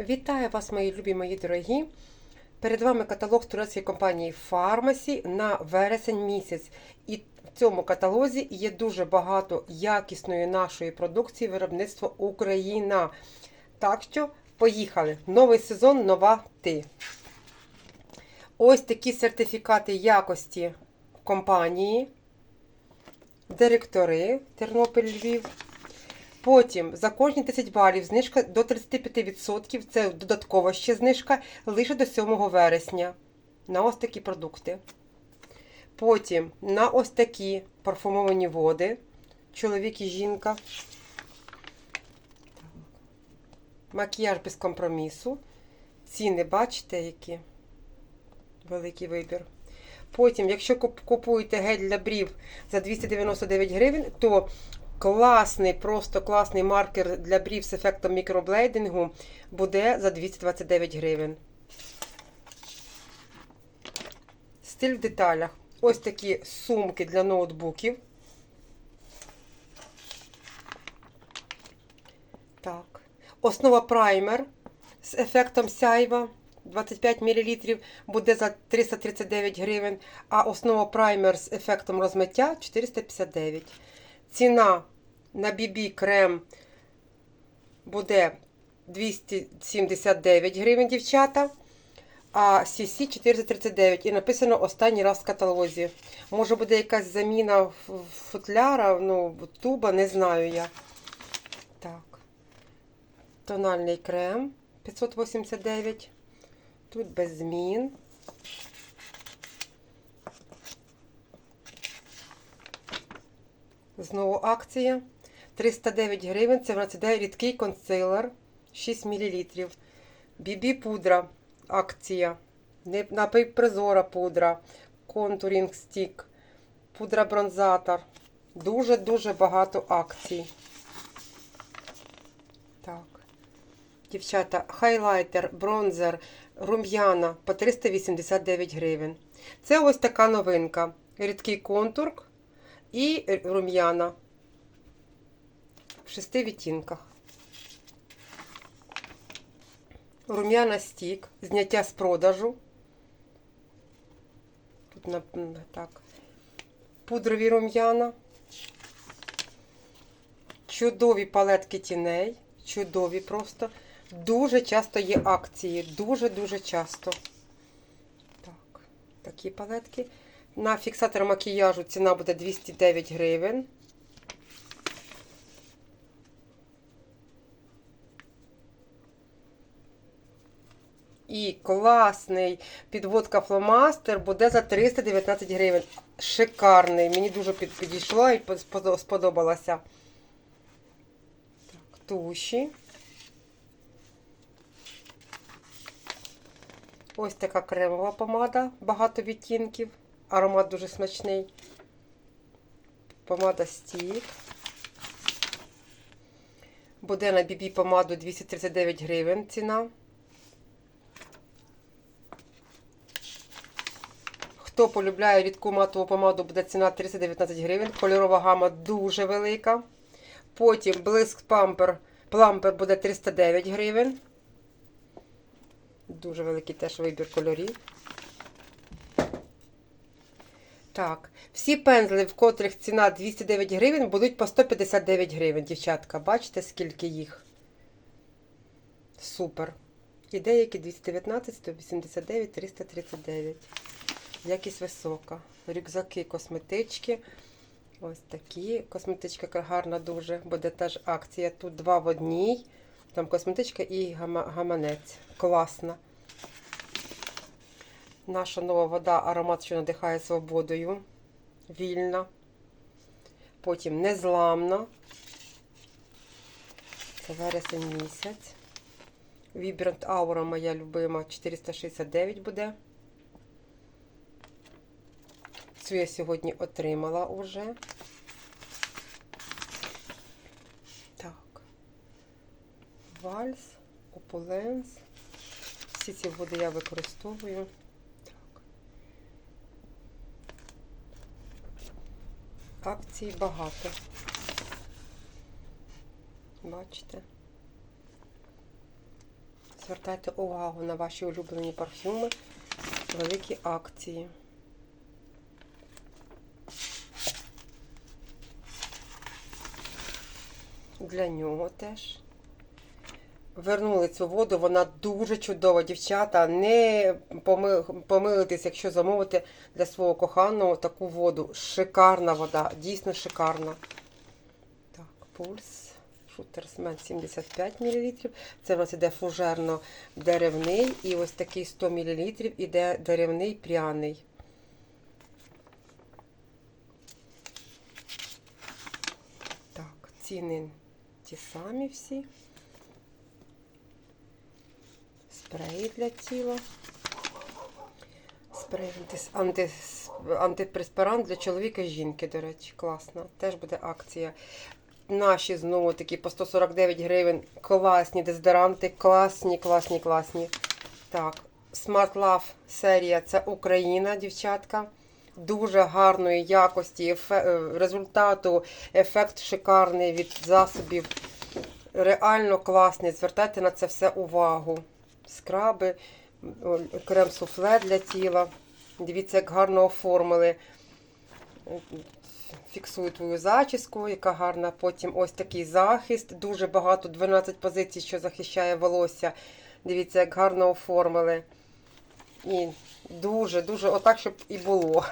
Вітаю вас, мої любі, мої дорогі. Перед вами каталог турецької компанії Фармасі на вересень місяць. І в цьому каталозі є дуже багато якісної нашої продукції виробництва Україна. Так що, поїхали! Новий сезон, нова ти. Ось такі сертифікати якості компанії, директори Тернопіль Львів. Потім за кожні 10 балів знижка до 35%. Це додаткова ще знижка лише до 7 вересня. На ось такі продукти. Потім на ось такі парфумовані води. Чоловік і жінка. Макіяж без компромісу. Ціни, бачите, які? Великий вибір. Потім, якщо купуєте гель для брів за 299 гривень, то класний, просто класний маркер для брів з ефектом мікроблейдингу буде за 229 гривень. Стиль в деталях. Ось такі сумки для ноутбуків. Так. Основа праймер з ефектом сяйва 25 мл буде за 339 гривень, а основа праймер з ефектом розмиття 459. Ціна на BB крем буде 279 гривень, дівчата. А CC 439 і написано останній раз в каталозі. Може буде якась заміна футляра, ну, туба, не знаю я. Так. Тональний крем 589. Тут без змін. Знову акція. 309 гривень. Це в нас іде рідкий консилер 6 мл. BB пудра. Акція. Напій прозора пудра. Контурінг стік. Пудра бронзатор. Дуже-дуже багато акцій. Так. Дівчата, хайлайтер, бронзер, рум'яна по 389 гривень. Це ось така новинка. Рідкий контур і рум'яна в шести відтінках. Рум'яна стік, зняття з продажу. Тут так. Пудрові рум'яна. Чудові палетки тіней. Чудові просто. Дуже часто є акції. Дуже-дуже часто. Так, такі палетки. На фіксатор макіяжу ціна буде 209 гривень. І класний підводка фломастер буде за 319 гривень. Шикарний. Мені дуже під- підійшло і сподо- сподобалося. Так, туші. Ось така кремова помада, багато відтінків. Аромат дуже смачний. Помада стік. Буде на BB помаду 239 гривень ціна. Хто полюбляє рідку матову помаду, буде ціна 319 гривень. Кольорова гама дуже велика. Потім блиск пампер. Плампер буде 309 гривень. Дуже великий теж вибір кольорів. Так, всі пензли, в котрих ціна 209 гривень, будуть по 159 гривень, дівчатка. Бачите, скільки їх? Супер. І деякі 219, 189, 339. Якість висока. Рюкзаки, косметички. Ось такі. Косметичка гарна дуже. Буде теж акція. Тут два в одній. Там косметичка і гаманець. Класна. Наша нова вода, аромат, що надихає свободою. Вільна. Потім незламна. Це вересень місяць. Vibrant Aura моя любима. 469 буде. Цю я сьогодні отримала уже. Так. Вальс, Опуленс. Всі ці води я використовую. Акцій багато. Бачите? Звертайте увагу на ваші улюблені парфюми, великі акції. Для нього теж. Вернули цю воду, вона дуже чудова, дівчата. Не поми- помилитесь, якщо замовити для свого коханого таку воду. Шикарна вода, дійсно шикарна. Так, пульс. Шутерсмен 75 мл. Це у нас іде фужерно-деревний. І ось такий 100 мл іде деревний пряний. Так, ціни ті самі всі. Спреї для тіла. Спрей антипреспирант для чоловіка і жінки, до речі, класно. Теж буде акція. Наші знову такі по 149 гривень. Класні дезодоранти, класні, класні, класні. Так, Smart Love серія це Україна, дівчатка. Дуже гарної якості, ефе- е, результату, ефект шикарний від засобів. Реально класний. Звертайте на це все увагу. Скраби, крем-суфле для тіла. Дивіться, як гарно оформили. Фіксую твою зачіску, яка гарна. Потім ось такий захист. Дуже багато, 12 позицій, що захищає волосся. Дивіться, як гарно оформили. І дуже, дуже, отак, щоб і було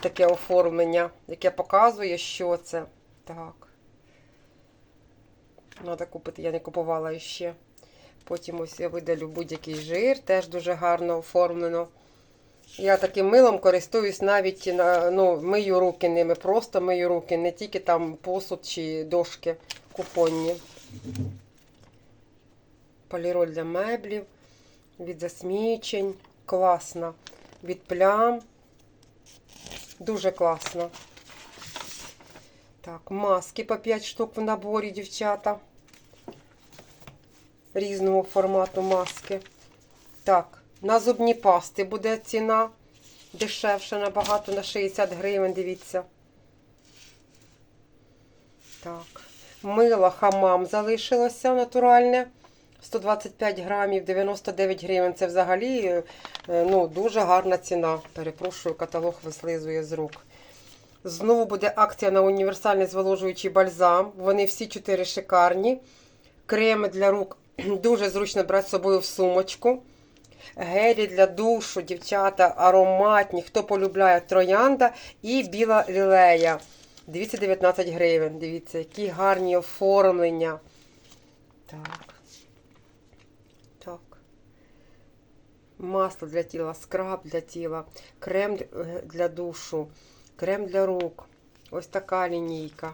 таке оформлення, яке показує, що це. Так. Треба купити, я не купувала ще. Потім ось я видалю будь-який жир, теж дуже гарно оформлено. Я таким милом користуюсь навіть на, ну, мию руки ними, просто мию руки, не тільки там посуд чи дошки купонні. Поліроль для меблів, від засмічень. Класно. Від плям. Дуже класно. Так, маски по 5 штук в наборі, дівчата. Різного формату маски. Так, на зубні пасти буде ціна дешевша набагато на 60 гривень, дивіться. Так, мило хамам залишилося натуральне. 125 грамів, 99 гривень. Це взагалі е, ну, дуже гарна ціна. Перепрошую, каталог вислизує з рук. Знову буде акція на універсальний зволожуючий бальзам. Вони всі чотири шикарні. Креми для рук дуже зручно брати з собою в сумочку. Гелі для душу, дівчата, ароматні. Хто полюбляє троянда і біла лілея. 219 гривень. Дивіться, які гарні оформлення. Так. Так. Масло для тіла, скраб для тіла, крем для душу, крем для рук. Ось така лінійка.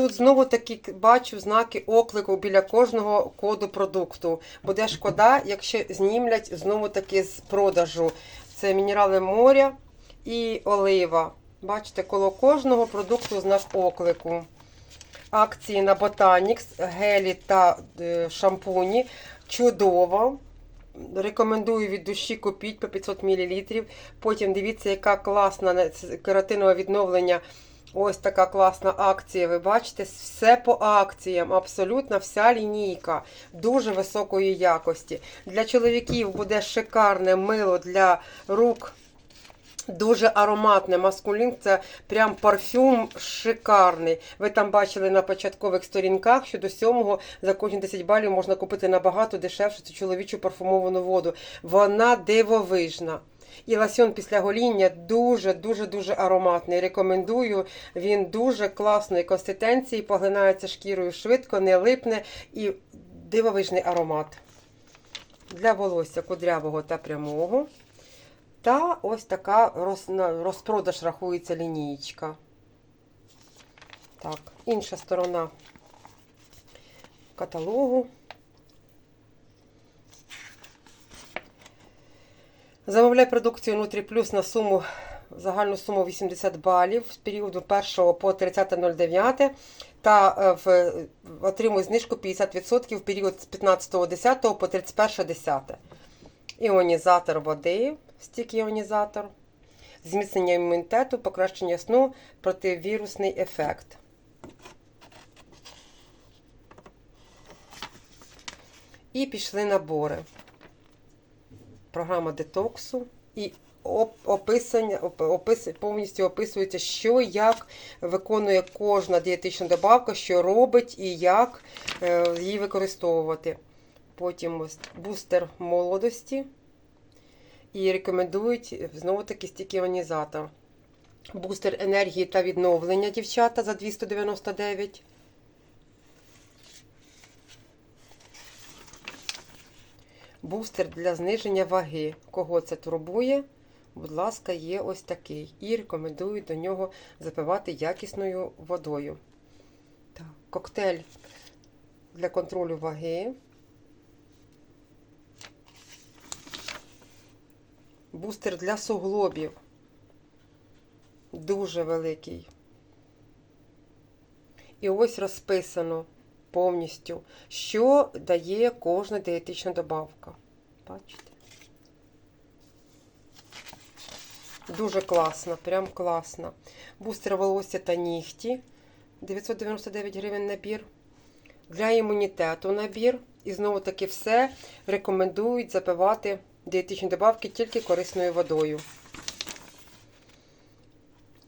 Тут знову таки бачу знаки оклику біля кожного коду продукту. Буде шкода, якщо знімлять знову таки з продажу. Це мінерали моря і олива. Бачите, коло кожного продукту знак оклику. Акції на Botanix, гелі та е, шампуні. Чудово. Рекомендую від душі купіть по 500 мл. Потім дивіться, яка класна кератинове відновлення. Ось така класна акція. Ви бачите, все по акціям, абсолютно вся лінійка дуже високої якості. Для чоловіків буде шикарне мило для рук. Дуже ароматне маскулін, це прям парфюм шикарний. Ви там бачили на початкових сторінках, що до сьомого за кожні 10 балів можна купити набагато дешевше цю чоловічу парфумовану воду. Вона дивовижна. І ласьон після гоління дуже-дуже-дуже ароматний. Рекомендую. Він дуже класної консистенції, поглинається шкірою швидко, не липне і дивовижний аромат. Для волосся кудрявого та прямого. Та ось така роз, розпродаж рахується лінійка. Так, інша сторона каталогу. Замовляй продукцію Нутрі Плюс на суму, загальну суму 80 балів з періоду 1 по 30.09 та в, отримуй знижку 50% в період з 15.10 по 31.10. Іонізатор води, стік іонізатор, зміцнення імунітету, покращення сну, противірусний ефект. І пішли набори. Програма детоксу і описання, опис, повністю описується, що як виконує кожна дієтична добавка, що робить і як е, її використовувати. Потім бустер молодості. І рекомендують знову таки стікіонізатор. Бустер енергії та відновлення дівчата за 299. Бустер для зниження ваги. Кого це турбує? Будь ласка, є ось такий. І рекомендую до нього запивати якісною водою. Так, коктейль для контролю ваги. Бустер для суглобів. Дуже великий. І ось розписано повністю, що дає кожна дієтична добавка. Бачите? Дуже класно, прям класно. Бустер волосся та нігті. 999 гривень набір. Для імунітету набір. І знову таки все рекомендують запивати дієтичні добавки тільки корисною водою.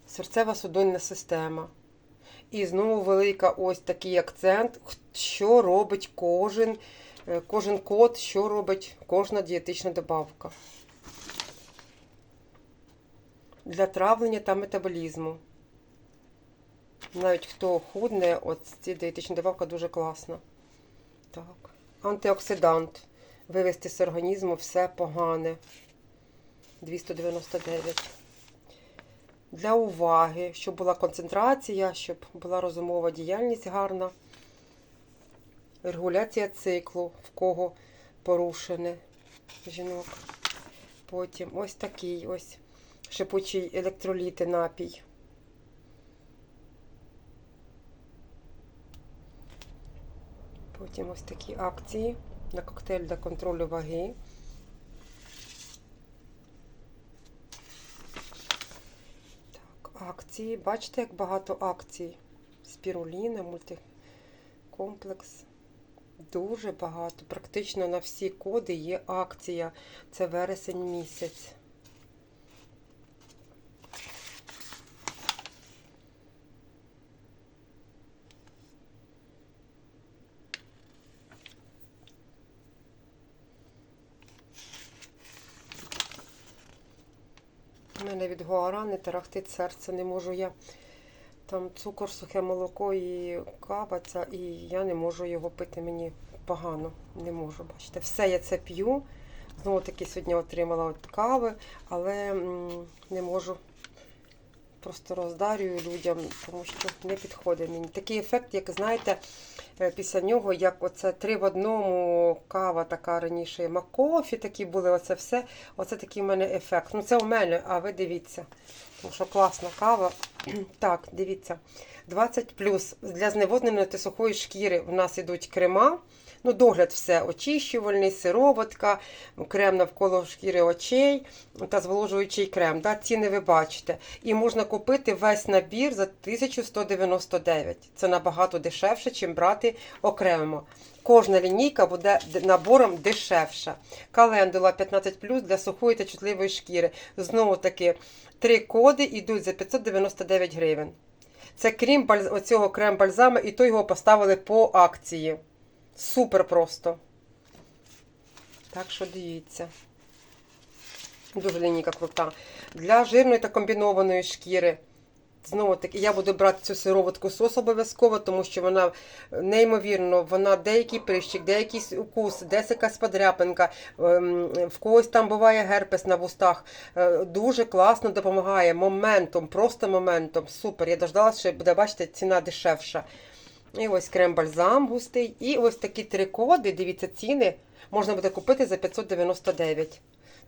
Серцева судинна система. І знову велика ось такий акцент, що робить кожен, е, кожен код, що робить кожна дієтична добавка. Для травлення та метаболізму. Навіть хто худне, от ці дієтична добавка дуже класна. Так. Антиоксидант. Вивести з організму все погане. 299. Для уваги, щоб була концентрація, щоб була розумова діяльність гарна. Регуляція циклу, в кого порушене жінок. Потім ось такий ось шипучий електроліти напій. Потім ось такі акції на коктейль для контролю ваги. Так, акції. Бачите, як багато акцій. Спіруліна, мультикомплекс. Дуже багато. Практично на всі коди є акція. Це вересень місяць. У не тарахтить серце, не можу я. Там цукор, сухе молоко і кава, ця, і я не можу його пити. Мені погано, не можу. Бачите, все я це п'ю. Знову таки сьогодні отримала от кави, але не можу. Просто роздарюю людям, тому що не підходить мені. Такий ефект, як знаєте, е, після нього, як оце три в одному кава така раніше, макофі такі були, оце все. Оце такий в мене ефект. Ну це у мене, а ви дивіться. Тому що класна кава. Так, дивіться. 20 плюс для зневодненої та сухої шкіри в нас ідуть крема. Ну, догляд все очищувальний, сироватка, крем навколо шкіри очей та зволожуючий крем. Да, ціни ви бачите. І можна купити весь набір за 1199. Це набагато дешевше, чим брати окремо. Кожна лінійка буде набором дешевша. Календула 15 для сухої та чутливої шкіри. Знову таки, три коди йдуть за 599 гривень. Це крім оцього крем-бальзама, і то його поставили по акції. Супер просто. Так що дивіться. Дуже лінійка крута. Для жирної та комбінованої шкіри. Знову таки, я буду брати цю сироватку сос обов'язково, тому що вона неймовірно, вона деякий прищик, деякий укус, десь якась подряпинка, ем, в когось там буває герпес на вустах. Е, Дуже класно допомагає моментом, просто моментом. Супер. Я дождалася, що буде, бачите, ціна дешевша. І ось крем-бальзам густий. І ось такі три коди, дивіться, ціни можна буде купити за 599.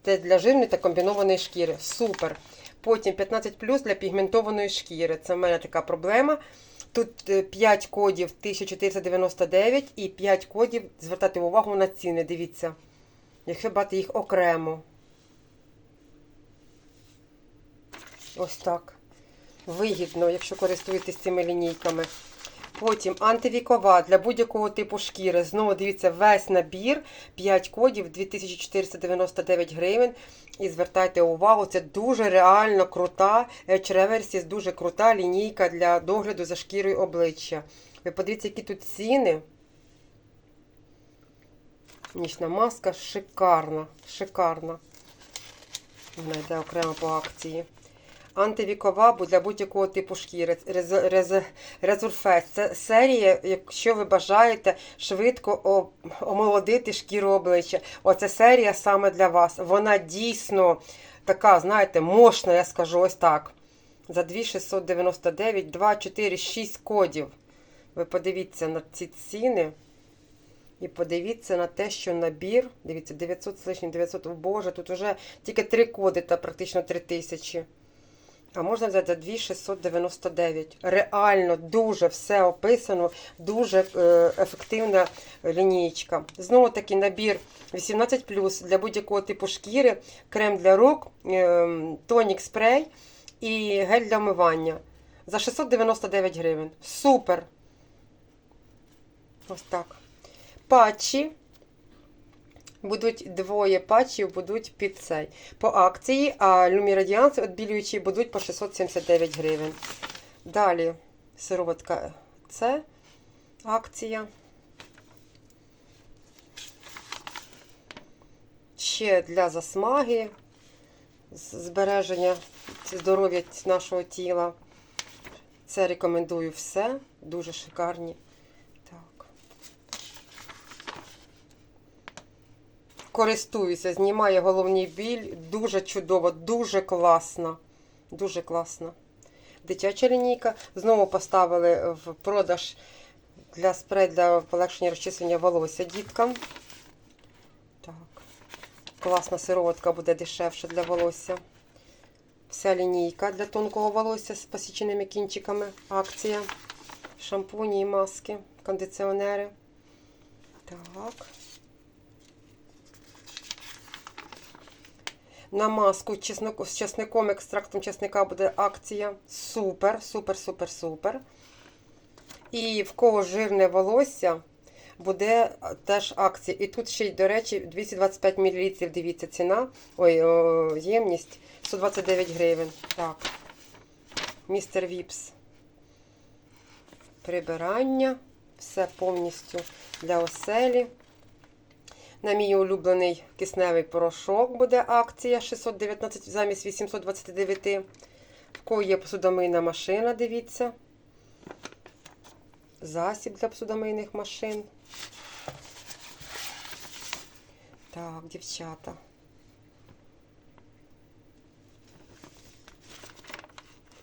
Це для жирної та комбінованої шкіри. Супер. Потім 15 для пігментованої шкіри. Це в мене така проблема. Тут е, 5 кодів 1499 і 5 кодів звертати увагу на ціни. Дивіться. Якщо брати їх окремо. Ось так. Вигідно, якщо користуєтесь цими лінійками. Потім антивікова для будь-якого типу шкіри. Знову дивіться, весь набір, 5 кодів, 2499 гривень. І звертайте увагу, це дуже реально крута H-Reversis, дуже крута лінійка для догляду за шкірою обличчя. Ви подивіться, які тут ціни. Нічна маска шикарна, шикарна. Вона йде окремо по акції. Антивікова для будь-якого типу шкіри. Рез- рез- Це серія, якщо ви бажаєте швидко омолодити шкіру обличчя. Оце серія саме для вас. Вона дійсно така, знаєте, мощна, я скажу ось так. За 2699, 2, 4, 6 кодів. Ви подивіться на ці ціни. І подивіться на те, що набір, дивіться, 900 з лишнім, 900, о Боже, тут вже тільки три коди та практично 3000. А можна взяти за 2699. Реально дуже все описано, дуже е, ефективна лінійка. Знову таки набір 18 для будь-якого типу шкіри, крем для рук, е, тонік спрей і гель для вмивання. За 699 гривень. Супер! Ось так. Патчі. Будуть двоє патчів будуть під цей. По акції, а Radiance відбілюючі будуть по 679 гривень. Далі сироватка це акція. Ще для засмаги, збереження здоров'я нашого тіла. Це рекомендую все. Дуже шикарні. Так. Користуюся, знімає головний біль. Дуже чудово, дуже класно. Дуже класно. Дитяча лінійка. Знову поставили в продаж для спрей для полегшення розчислення волосся діткам. Так. Класна сироватка буде дешевше для волосся. Вся лінійка для тонкого волосся з посіченими кінчиками. Акція. Шампуні і маски, кондиціонери. Так. На маску з чесником, екстрактом чесника буде акція. Супер, супер, супер, супер. І в кого жирне волосся, буде теж акція. І тут ще й, до речі, 225 мл, дивіться, ціна. Ой, о, ємність 129 гривень. Так. Містер Віпс. Прибирання. Все повністю для оселі. На мій улюблений кисневий порошок буде акція 619 замість 829. В кого є посудомийна машина, дивіться. Засіб для посудомийних машин. Так, дівчата.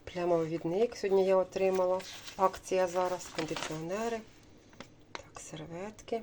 Плямовий сьогодні я отримала. Акція зараз, кондиціонери. Серветки.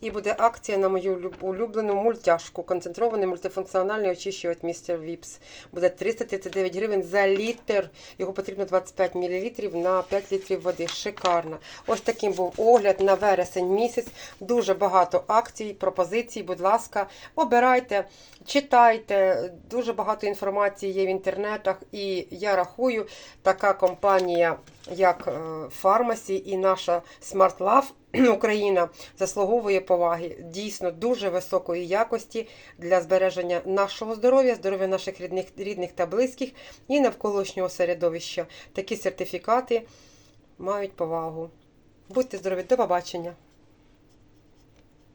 І буде акція на мою улюблену мультяшку. Концентрований мультифункціональний очищувач Містер Віпс. Буде 339 гривень за літр. Його потрібно 25 мл на 5 літрів води. Шикарно. Ось таким був огляд на вересень місяць. Дуже багато акцій, пропозицій. Будь ласка, обирайте, читайте. Дуже багато інформації є в інтернетах. І я рахую, така компанія, як Фармасі і наша Smart Love Україна заслуговує поваги дійсно дуже високої якості для збереження нашого здоров'я, здоров'я наших рідних, рідних та близьких і навколишнього середовища. Такі сертифікати мають повагу. Будьте здорові, до побачення!